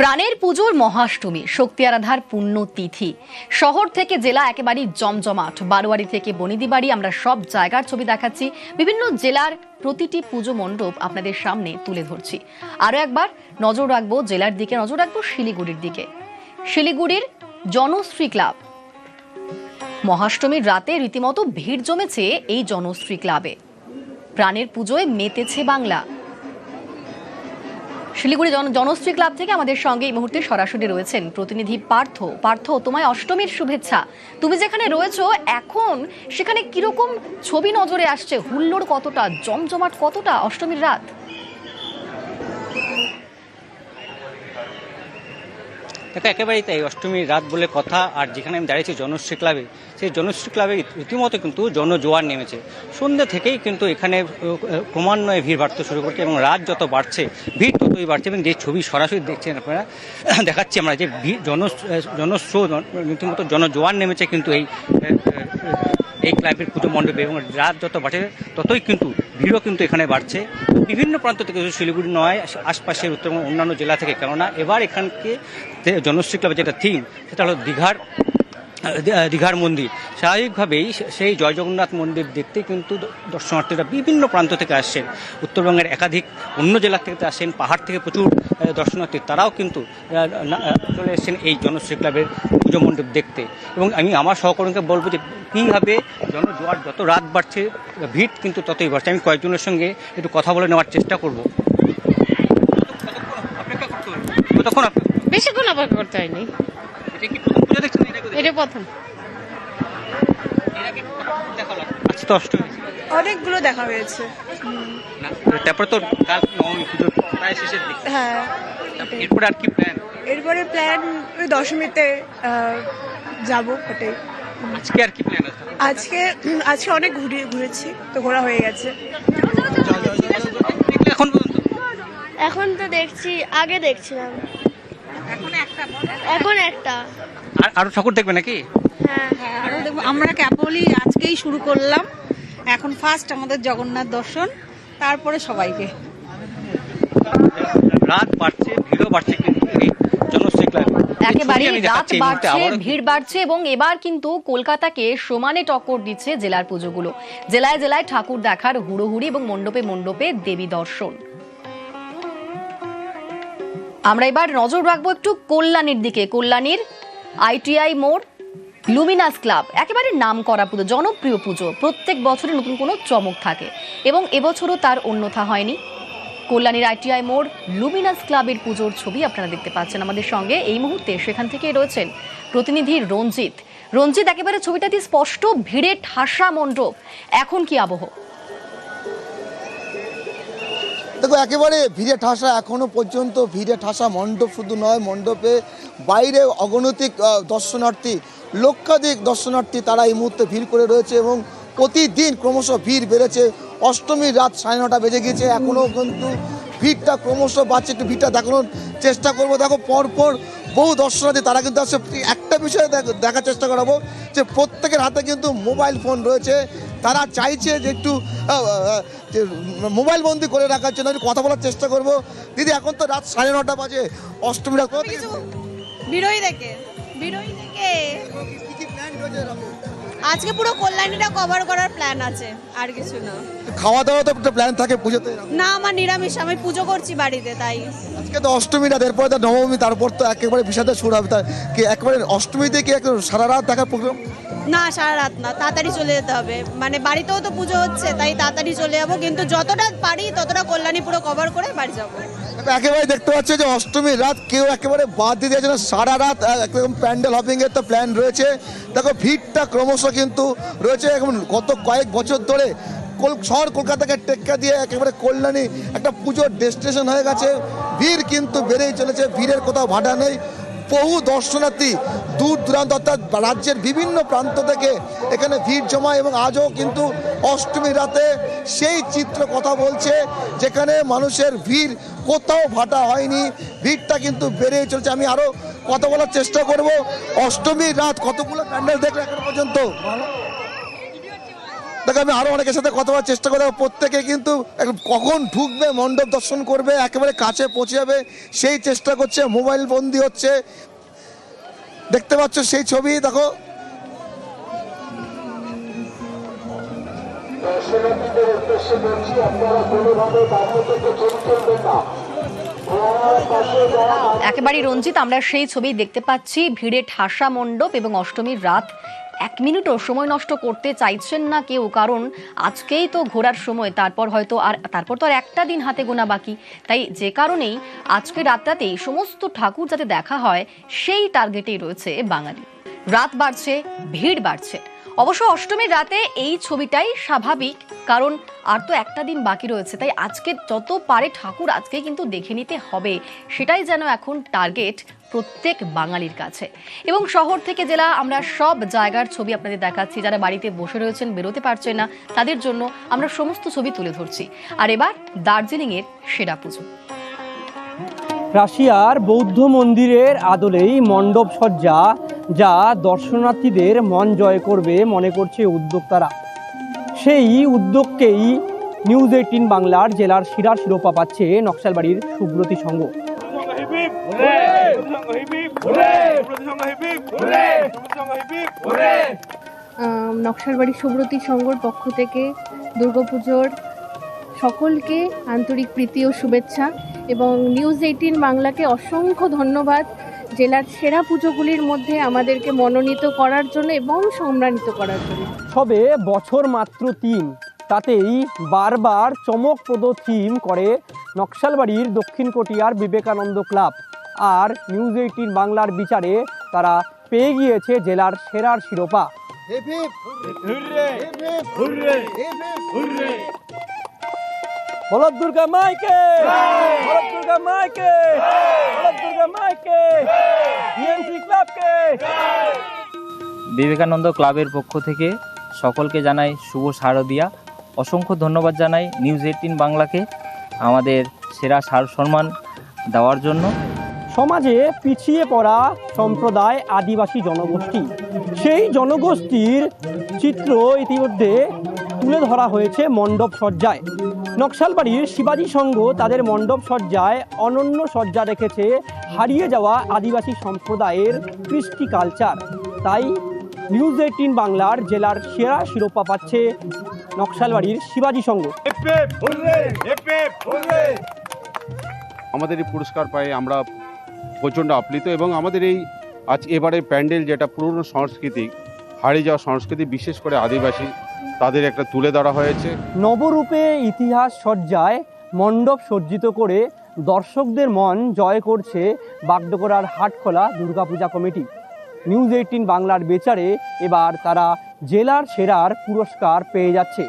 প্রাণের পুজোর মহাষ্টমী শক্তি আরাধার পুণ্য তিথি শহর থেকে জেলা একেবারেই জমজমাট। বারোয়ারি থেকে বনিদিবাড়ি আমরা সব জায়গার ছবি দেখাচ্ছি। বিভিন্ন জেলার প্রতিটি পুজো মণ্ডপ আপনাদের সামনে তুলে ধরছি। আরও একবার নজর রাখব জেলার দিকে, নজর রাখব শিলিগুড়ির দিকে। শিলিগুড়ির জনশ্রী ক্লাব। মহাষ্টমীর রাতে রীতিমতো ভিড় জমেছে এই জনশ্রী ক্লাবে। প্রাণের পুজোয় মেতেছে বাংলা। শিলিগুড়ি জন- জনশ্রী ক্লাব থেকে আমাদের সঙ্গে এই মুহূর্তে সরাসরি রয়েছেন প্রতিনিধি পার্থ। পার্থ, তোমায় অষ্টমীর শুভেচ্ছা। তুমি যেখানে রয়েছো, এখন সেখানে কীরকম ছবি নজরে আসছে? হুল্লোড় কতটা? জমজমাট কতটা? অষ্টমীর রাত? দেখো, একেবারেই তাই। অষ্টমীর রাত বলে কথা, আর যেখানে আমি দাঁড়িয়েছি জনশ্রী ক্লাবে, সেই জনশ্রী ক্লাবে রীতিমতো কিন্তু জনজোয়ার নেমেছে। সন্ধ্যে থেকেই কিন্তু এখানে ক্রমান্বয়ে ভিড় বাড়তে শুরু করছে এবং রাত যত বাড়ছে, ভিড় ততই বাড়ছে এবং যে ছবি সরাসরি দেখছেন আপনারা দেখাচ্ছি আমরা যে ভিড় জন জনস্রোত রীতিমতো জনজোয়ার নেমেছে কিন্তু এই এই ক্লাবের পুজো মণ্ডপে এবং রাত যত বাড়ছে, ততই কিন্তু ভিড়ও কিন্তু এখানে বাড়ছে। বিভিন্ন প্রান্ত থেকে শিলিগুড়ি নয়, আশপাশের উত্তরবঙ্গ অন্যান্য জেলা থেকে কেননা, এবার এখানকে জনশ্রী ক্লাবের যেটা থিম সেটা হলো দীঘার দীঘার মন্দির। স্বাভাবিকভাবেই সেই জয় জগন্নাথ মন্দির দেখতে কিন্তু দর্শনার্থীরা বিভিন্ন প্রান্ত থেকে আসছেন। উত্তরবঙ্গের একাধিক অন্য জেলা থেকে আসেন, পাহাড় থেকে প্রচুর দর্শনার্থী তারাও কিন্তু চলে এসেছেন এই জনশ্রী ক্লাবের পুজো মণ্ডপ দেখতে। এবং আমি আমার সহকর্মীকে বলব যে কীভাবে জনজোয়ার যত রাত বাড়ছে ভিড় কিন্তু ততই বাড়ছে। আমি কয়েকজনের সঙ্গে একটু কথা বলে নেওয়ার চেষ্টা করব। কতক্ষণ বেশিক্ষণ অপেক্ষা করতে হয়নি। এটা প্রথম? আজকে তো অষ্টমী। অনেকগুলো দেখা হয়েছে। না, তারপরে তো কাল নবমী পুজো প্রায় শেষের দিকে। হ্যাঁ এরপরে আর কি প্ল্যান এরপরে প্ল্যান ওই দশমীতে যাব ওটাই। আজকে আর কি প্ল্যান আছে? আজকে আজকে অনেক ঘুরে ঘুরেছি তো ঘোরা হয়ে গেছে। এখন পর্যন্ত? এখন তো দেখছি আগে দেখছিলাম। এখন একটা আর আরও ঠাকুর দেখবে নাকি? হ্যাঁ। আরও দেখব। আমরা কেবলই আজকেই শুরু করলাম। এখন ফার্স্ট আমাদের জগন্নাথ দর্শন তারপরে সবাইকে। রাত বাড়ছে ভিড়ও বাড়ছে কিন্তু এই একেবারে রাত দেখাচ্ছি এই মুহূর্তে বাড়ছে ভিড় বাড়ছে এবং এবার কিন্তু কলকাতাকে সমানে টক্কর দিচ্ছে জেলার পুজোগুলো। জেলায় জেলায় ঠাকুর দেখার হুড়োহুড়ি এবং মণ্ডপে মণ্ডপে দেবী দর্শন। আমরা এবার নজর রাখব একটু কল্যাণীর দিকে। কল্যাণীর আইটিআই মোড় লুমিনাস ক্লাব, একেবারে নাম করা পুজো, জনপ্রিয় পুজো। প্রত্যেক বছরে নতুন কোনো চমক থাকে। এবং এবছরও তার অন্যথা হয়নি। কল্যাণীর আইটিআই মোড়, লুমিনাস ক্লাবের পুজোর ছবি আপনারা দেখতে পাচ্ছেন আমাদের সঙ্গে। এই মুহূর্তে সেখান থেকে রয়েছেন প্রতিনিধি রঞ্জিত। রঞ্জিত, একেবারে ছবিটাতে স্পষ্ট ভিড়ে ঠাসা মণ্ডপ। এখন কি আবহ? দেখো, একেবারে ভিড়ে ঠাসা, এখনও পর্যন্ত ভিড়ে ঠাসা মণ্ডপ শুধু নয়, মণ্ডপে বাইরে অগণতিক দর্শনার্থী, লক্ষাধিক দর্শনার্থী তারা এই মুহূর্তে ভিড় করে রয়েছে এবং প্রতিদিন ক্রমশ ভিড় বেড়েছে। অষ্টমীর রাত সাড়ে নটা বেজে গিয়েছে এখনও কিন্তু ভিড়টা ক্রমশ বাড়ছে। একটু ভিড়টা দেখানোর চেষ্টা করব। দেখো, পরপর বহু দর্শনার্থী তারা কিন্তু আসছে। একটা বিষয়ে দেখার চেষ্টা করাবো যে প্রত্যেকের হাতে কিন্তু মোবাইল ফোন রয়েছে। তারা চাইছে যে একটু মোবাইল বন্দি করে রাখার জন্য একটু কথা বলার চেষ্টা করব। দিদি এখন তো রাত সাড়ে নটা বাজে। অষ্টমী রাত। কোথা থেকে এরকম? আজকে পুরো কল্যাণীটা কভার করার প্ল্যান আছে আর কিছু না। খাওয়া দাওয়া তো একটা প্ল্যান থাকে পুজোতে? না আমার নিরামিষ আমি পুজো করছি বাড়িতে তাই। আজকে তো অষ্টমী রাত এরপরে তো নবমী তারপর তো একেবারে বিষাদের শুরু হবে তা কি একেবারে অষ্টমীতে কি সারা রাত দেখার প্রোগ্রাম না, সারা রাত না, তাড়াতাড়ি চলে যেতে হবে। মানে বাড়িতেও তো পুজো হচ্ছে, তাই তাড়াতাড়ি চলে যাব, কিন্তু যতটা পারি ততটা কল্যাণী পুরো কভার করে বাড়ি যাব। একেবারে দেখতে পাচ্ছ যে অষ্টমীর রাত, কেউ একেবারে বাদ দিয়ে দিয়েছে না, সারা রাত একদম প্যান্ডেল হপিং এর তো প্ল্যান রয়েছে। দেখো, ভিড়টা ক্রমশ কিন্তু রয়েছে, এখন গত কয়েক বছর ধরে শহর কলকাতাকে টেক্কা দিয়ে একেবারে কল্যাণী একটা পুজোর ডেস্টিনেশন হয়ে গেছে। ভিড় কিন্তু বেড়েই চলেছে, ভিড়ের কোথাও ভাটা নেই। বহু দর্শনার্থী দূর দূরান্ত অর্থাৎ রাজ্যের বিভিন্ন প্রান্ত থেকে এখানে ভিড় জমায় এবং আজও কিন্তু অষ্টমী রাতে সেই চিত্র কথা বলছে, যেখানে মানুষের ভিড় কোথাও ভাটা হয়নি, ভিড়টা কিন্তু বেড়েই চলছে। আমি আরও কথা বলার চেষ্টা করব। অষ্টমীর রাত কতগুলো প্যান্ডেল দেখলে এখন পর্যন্ত? দেখো, আমি আরও অনেকের সাথে কথা বলার চেষ্টা করব প্রত্যেকে কিন্তু কখন ঢুকবে, মণ্ডপ দর্শন করবে, একেবারে কাছে পৌঁছে যাবে সেই চেষ্টা করছে, মোবাইল বন্দি হচ্ছে। দেখতে পাচ্ছ সেই ছবি, দেখো। একেবারেই রঞ্জিত, আমরা সেই ছবি দেখতে পাচ্ছি। ভিড়ে ঠাসা মণ্ডপ এবং অষ্টমীর রাত। এক মিনিটও সময় নষ্ট করতে চাইছেন না কেউ, কারণ আজকেই তো ঘোরার সময়, তারপর হয়তো আর, তারপর তো আর একটা দিন হাতে গোনা বাকি। তাই যে কারণেই আজকে রাতটাতেই সমস্ত ঠাকুর যাতে দেখা হয়, সেই টার্গেটেই রয়েছে বাঙালি। রাত বাড়ছে, ভিড় বাড়ছে। অবশ্য অষ্টমীর রাতে এই ছবিটাই স্বাভাবিক, কারণ আর তো একটা দিন বাকি রয়েছে, তাই আজকে যত পারে ঠাকুর আজকে কিন্তু দেখে নিতে হবে। সেটাই যেন এখন টার্গেট প্রত্যেক বাঙালির কাছে। এবং শহর থেকে জেলা আমরা সব জায়গার ছবি আপনাদের দেখাচ্ছি, যারা বাড়িতে বসে রয়েছেন, বেরোতে পারছেন না, তাদের জন্য আমরা সমস্ত ছবি তুলে ধরছি। আর এবার দার্জিলিংয়ের সেরা পুজো। রাশিয়ার বৌদ্ধ মন্দিরের আদলেই মণ্ডপ সজ্জা যা দর্শনার্থীদের মন জয় করবে মনে করছে উদ্যোক্তারা। সেই উদ্যোগকেই নিউজ এইটিন বাংলার জেলার শিরার শিরোপা পাচ্ছে নকশালবাড়ির সুব্রতি সংঘ। নকশালবাড়ি সুব্রতী সংঘর পক্ষ থেকে দুর্গাপুজোর সকলকে আন্তরিক প্রীতি ও শুভেচ্ছা এবং নিউজ এইটিন বাংলাকে অসংখ্য ধন্যবাদ। জেলার সেরা পুজোগুলির মধ্যে আমাদেরকে মনোনীত করার জন্য এবং সম্মানিত করার জন্য। সবে বছর মাত্র তিন, তাতেই বারবার চমকপ্রদ থিম করে নকশালবাড়ির দক্ষিণ কোটিয়ার বিবেকানন্দ ক্লাব। আর নিউজ এইটিন বাংলার বিচারে তারা পেয়ে গিয়েছে জেলার সেরার শিরোপা। বলদ দুর্গা মাইকে! বলদ দুর্গা মাইকে! দুর্গা মাইকে বিএনসি ক্লাবকে বিবেকানন্দ ক্লাবের পক্ষ থেকে সকলকে জানাই শুভ শারদিয়া। অসংখ্য ধন্যবাদ জানাই নিউজ এইটিন বাংলাকে আমাদের সেরা সার সম্মান দেওয়ার জন্য। সমাজে পিছিয়ে পড়া সম্প্রদায় আদিবাসী জনগোষ্ঠী সেই জনগোষ্ঠীর চিত্র ইতিমধ্যে তুলে ধরা হয়েছে মণ্ডপ সজ্জায় নকশালবাড়ির শিবাজি সংঘ তাদের মণ্ডপ সজ্জায় অনন্য সজ্জা রেখেছে হারিয়ে যাওয়া আদিবাসী সম্প্রদায়ের কৃষ্টি কালচার। তাই নিউজ এইটিন বাংলার জেলার সেরা শিরোপা পাচ্ছে নকশালবাড়ির শিবাজি সংঘ। আমাদের এই পুরস্কার পাই আমরা প্রচণ্ড আপ্লিত এবং আমাদের এই আজ এবারে প্যান্ডেল যেটা পুরনো সংস্কৃতি, হারিয়ে যাওয়া সংস্কৃতি বিশেষ করে আদিবাসী তাদের একটা তুলে ধরা হয়েছে। নবরূপে ইতিহাস সজ্জায় মণ্ডপ সজ্জিত করে দর্শকদের মন জয় করছে বাগডোগরার Hatkhola Durga Puja committee. News Eighteen বাংলার বেচারে এবার তারা জেলার সেরার পুরস্কার পেয়ে যাচ্ছে।